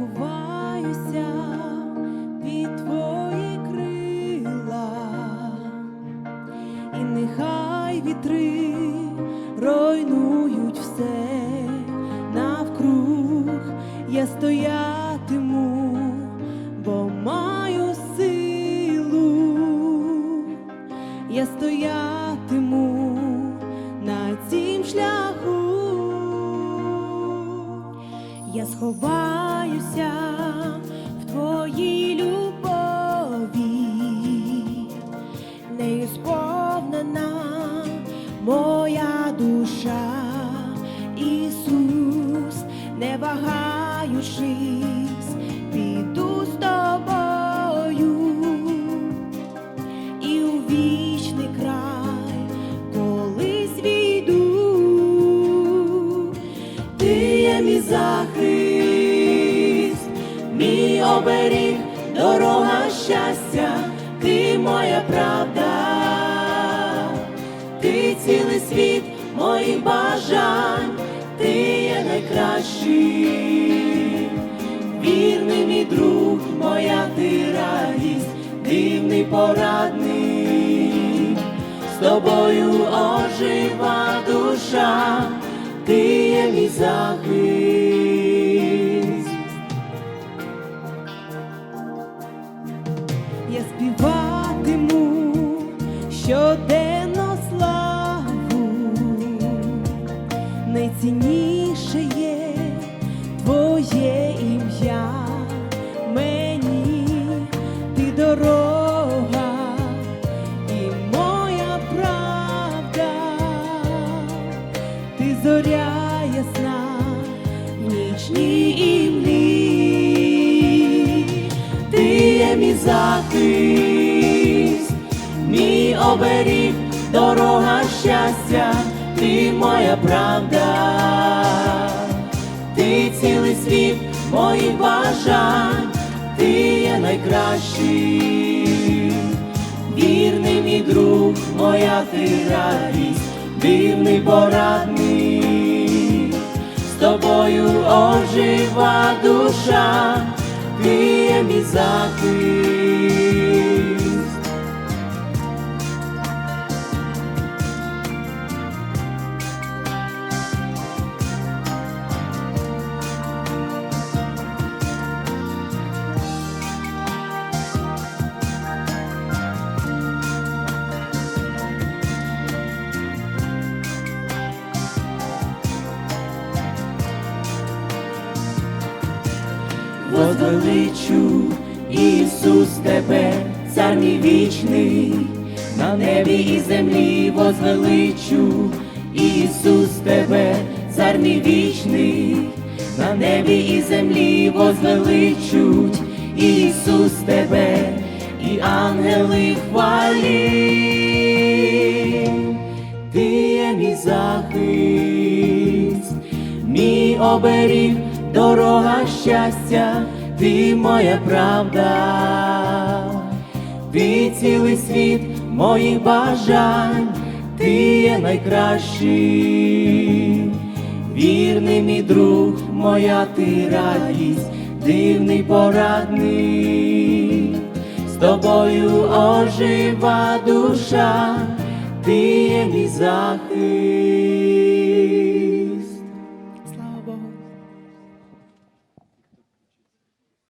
ховаюся під твої крила, і нехай вітри ройнують все навкруг, я стоятиму, бо маю силу, я стоятиму на цім шляху. Я сховаю в твоїй любові, нею сповнена моя душа, Ісус, не вагаючись, піду з тобою. І у вічний край колись війду, ти є мій захист, оберіг, дорога щастя, ти моя правда, ти цілий світ моїх бажань, ти є найкращий, вірний мій друг, моя ти радість, дивний порадник, з тобою ожива душа, ти є мій захист. Щоденно славу, найцінніше є твоє ім'я мені, ти дорога і моя правда, ти зоря ясна в нічній імлі, ти є мій захист, оберіг, дорога щастя, ти моя правда, ти цілий світ моїх бажань, ти є найкращий, вірний мій друг, моя ти радість, дивний порадник, з тобою ожива душа, ти є мій захист. Возвеличу. Ісус тебе, цар мій вічний, на небі і землі возвеличу. Ісус тебе, цар мій вічний, на небі і землі возвеличуть. Ісус тебе, і ангели хвалять. Ти є мій захист, мій оберіг, дорога щастя, ти моя правда, ти цілий світ моїх бажань, ти є найкращий, вірний мій друг, моя ти радість, дивний порадник, з тобою ожива душа, ти є мій захист.